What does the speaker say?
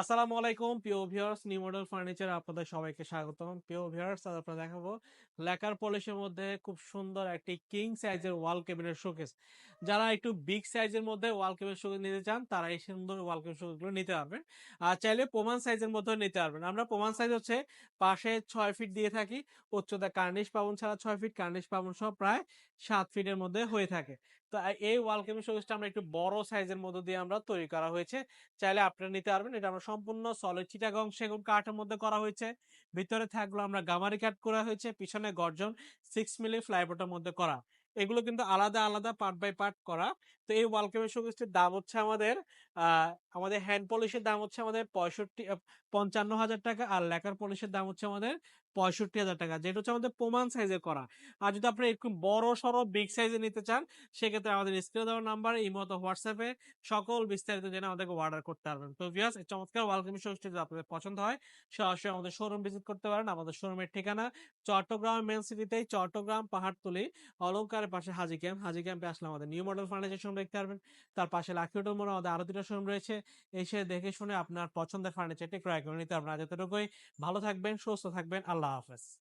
আসসালামু আলাইকুম, প্রিয় ভিউয়ার্স। নিউ মডেল ফার্নিচার আপনাদের সবাইকে স্বাগতম। প্রিয় ভিউয়ার্স, আজ আপনারা দেখাবো লেকার পলিশের মধ্যে খুব সুন্দর একটি কিং সাইজের ওয়াল কেবিনের শোকেস। যারা একটু বিগ সাইজের মধ্যে ওয়াল কেবিনের শোকেস নিতে চান তারা এই সুন্দর ওয়াল কেবিন শোকেসগুলো নিতে পারবেন। আর চাইলে প্রমাণ সাইজের মধ্যেও নিতে পারবেন। আমরা প্রমাণ সাইজ হচ্ছে পাশে ছয় ফিট দিয়ে থাকি। উচ্চতা কার্নিশ পাবন ছাড়া ছয় ফিট, কার্নিশ পাবন সহ প্রায় সাত ফিটের মধ্যে হয়ে থাকে। তো এই ওয়াল কেবিন শোকেসটা আমরা একটু বড় সাইজের মধ্যে দিয়ে আমরা তৈরি করা হয়েছে। চাইলে আপনারা নিতে পারবেন। এটা আমরা সম্পূর্ণ সলিড চিটাগং সেগুন কাঠের মধ্যে করা হয়েছে। ভিতরে থাকল আমরা গামারি কাট করা হয়েছে, পিছনে গর্জন সিক্স মিলি ফ্লাইবোর্ডের মধ্যে করা। এগুলো কিন্তু আলাদা আলাদা পার্ট বাই পার্ট করা। তো এই ওয়ালকেমের শোকেসটির দাম হচ্ছে আমাদের আমাদের হ্যান্ড পলিশের দাম হচ্ছে আমাদের পঁয়ষট্টি পঞ্চান্ন হাজার টাকা আর লেকার পলিশের দাম হচ্ছে আমাদের পঁয়ষট্টি হাজার টাকা। যেটা হচ্ছে আমাদের প্রমাণ সাইজে করা। আর যদি আপনি একটু বড় সড়ো বিগ সাইজে নিতে চান, সেক্ষেত্রে আমাদের স্ক্রিনে দেওয়ার নাম্বার এই মতো হোয়াটসঅ্যাপে সকল বিস্তারিত জেনে আমাদেরকে অর্ডার করতে পারবেন। তো এই চমৎকার ওয়ালকাম শোটি যদি আপনাদের পছন্দ হয়, সরাসরি আমাদের শোরুম ভিজিট করতে পারেন। আমাদের শোরুমের ঠিকানা চট্টগ্রাম মেন সিটিতেই চট্টগ্রাম পাহাড়তলি অলঙ্কারের পাশে হাজি ক্যাম্প। হাজি ক্যাম্পে আসলে আমাদের নিউ মডেল ফার্নিচার শোরুম দেখতে পারবেন। তার পাশে হোটেল মোড়ে আমাদের আরও দুটা শোরুম রয়েছে। এসে দেখে শুনে আপনার পছন্দের ফার্নিচারটি ক্রয় করে নিতে আজ এতটুকুই ভালো থাকবেন, সুস্থ থাকবেন, আল্লাহ হাফেজ।